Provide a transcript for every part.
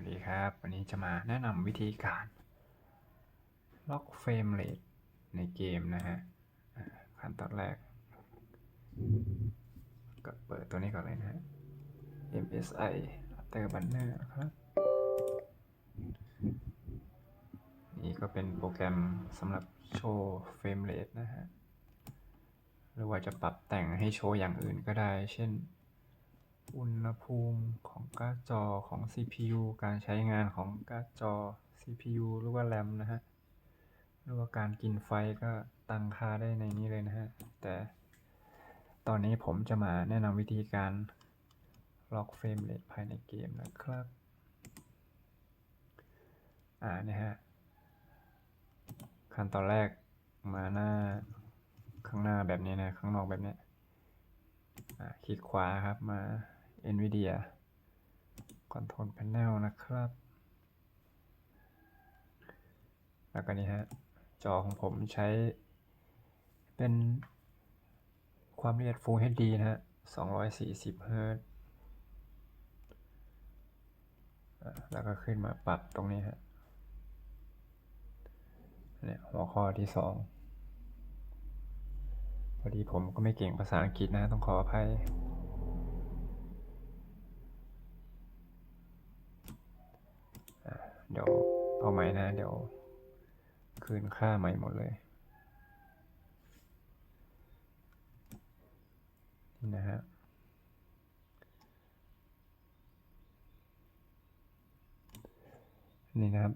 วัสดีครับ วันนี้จะมาแนะนำวิธีการ ล็อกเฟรมเรทในเกมนะฮะขั้นตอนแรก ก็เปิดตัวนี้ก่อนเลยนะฮะ MSI After Banner ครับ นี่ก็เป็นโปรแกรมสำหรับโชว์เฟรมเรทนะฮะ หรือว่าจะปรับแต่งให้โชว์อย่างอื่นก็ได้ เช่น อุณหภูมิของการ์ดจอของ CPU การใช้งานของการ์ดจอ CPU หรือว่า RAM นะฮะ หรือว่าการกินไฟก็ตั้งค่าได้ในนี้เลยนะฮะ แต่ตอนนี้ผมจะมาแนะนำวิธีการล็อกเฟรมเรทภายในเกมนะครับ อ่านี่ฮะ ขั้นตอนแรกมาหน้าข้างหน้าแบบนี้นะ ข้างนอกแบบนี้ อ่าคลิกขวาครับมา NVIDIA Control Panel นะครับ แล้วก็นี่ฮะ จอของผมใช้ เป็นความละเอียด Full HD นะฮะ 240 เฮิรตซ์อ่าแล้วก็ขึ้นมาปรับตรงนี้ฮะเนี่ยหัวข้อที่สองพอดีผมก็ไม่เก่งภาษาอังกฤษนะ ต้องขออภัย อะเดี๋ยว เอาใหม่นะ เดี๋ยว คืนค่าใหม่หมดเลย นี่นะฮะนี่นะครับ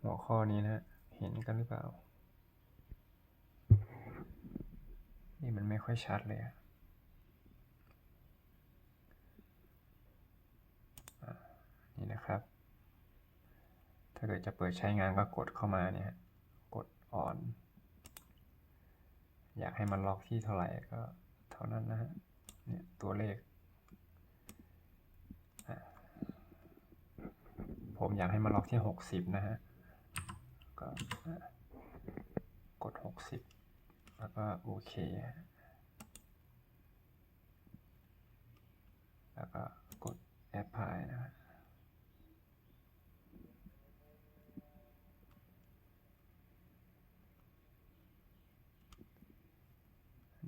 หัวข้อนี้นะ เห็นกันหรือเปล่า นี่มันไม่ค่อยชัดเลยอะนี่นะครับ ถ้า เกิดจะเปิดใช้งานก็กดเข้ามาเนี่ยฮะกด on อยากให้มันล็อกที่เท่าไหร่ก็เท่านั้นนะฮะ เนี่ยตัวเลข ผมอยากให้มันล็อกที่หกสิบนะฮะ ก็กดหกสิบแล้วก็โอเค แล้วก็กด apply นะฮะ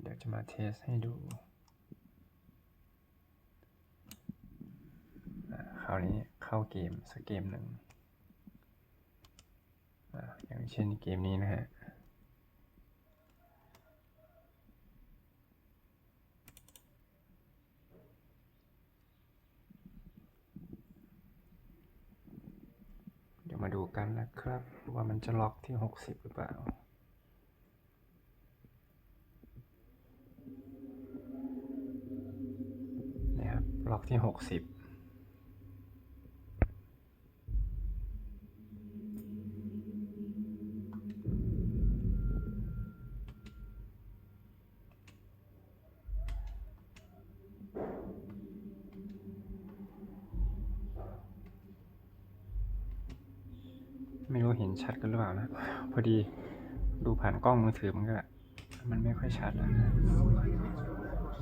เดี๋ยวจะมาเทสให้ดูคราวนี้เข้าเกมสักเกมหนึ่งอะอย่างเช่นเกมนี้นะฮะเดี๋ยวมาดูกันนะครับ ว่ามันจะล็อกที่ 60 หรือเปล่า ล็อกที่60ไม่รู้เห็นชัดกันหรือเปล่านะ พอดีดูผ่านกล้องมือถือมันก็ มันไม่ค่อยชัดอะ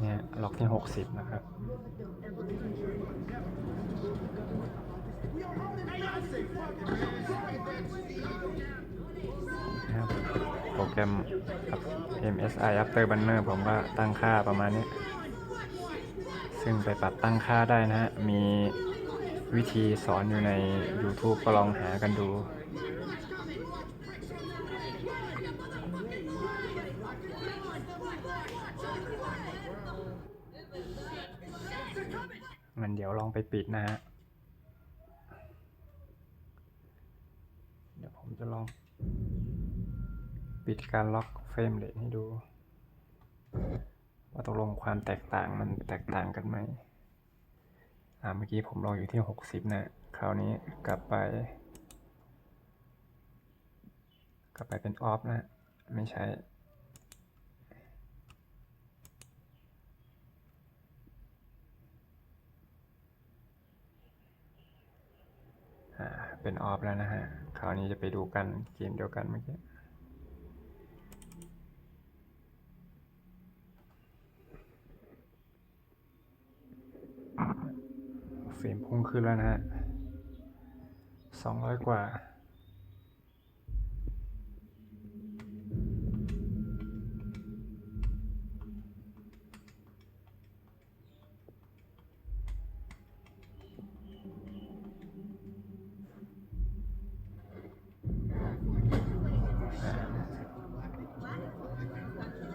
เนี่ยล็อกที่หกสิบนะครับนะครับโปรแกรม MSI After Banner ผมก็ตั้งค่าประมาณนี้ ซึ่งไปปรับตั้งค่าได้นะฮะ มีวิธีสอนอยู่ใน YouTube ก็ลองหากันดู งั้นเดี๋ยวลองไปปิดนะฮะ เดี๋ยวผมจะลองปิดการล็อกเฟรมเรทให้ดู ว่าตกลงความแตกต่างมันแตกต่างกันไหมอ่าเมื่อกี้ผมลองอยู่ที่หกสิบนะ คราวนี้กลับไป กลับไปเป็นออฟนะ ไม่ใช่ อ่า เป็นออฟแล้วนะฮะ คราวนี้จะไปดูกันเกมเดียวกันเมื่อกี้เฟรมพุ่งขึ้นแล้วนะฮะสองร้อยกว่า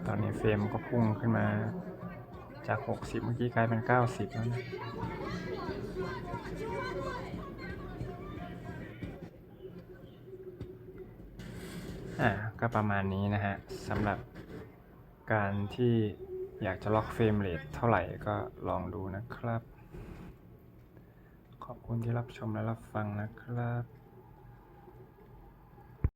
ตอนนี้เฟรมก็พุ่งขึ้นมาจาก 60 เมื่อกี้กลายเป็น 90 แล้วนะอ่าก็ประมาณนี้นะฮะสำหรับการที่อยากจะล็อกเฟรมเรทเท่าไหร่ก็ลองดูนะครับ ขอบคุณที่รับชมและรับฟังนะครับ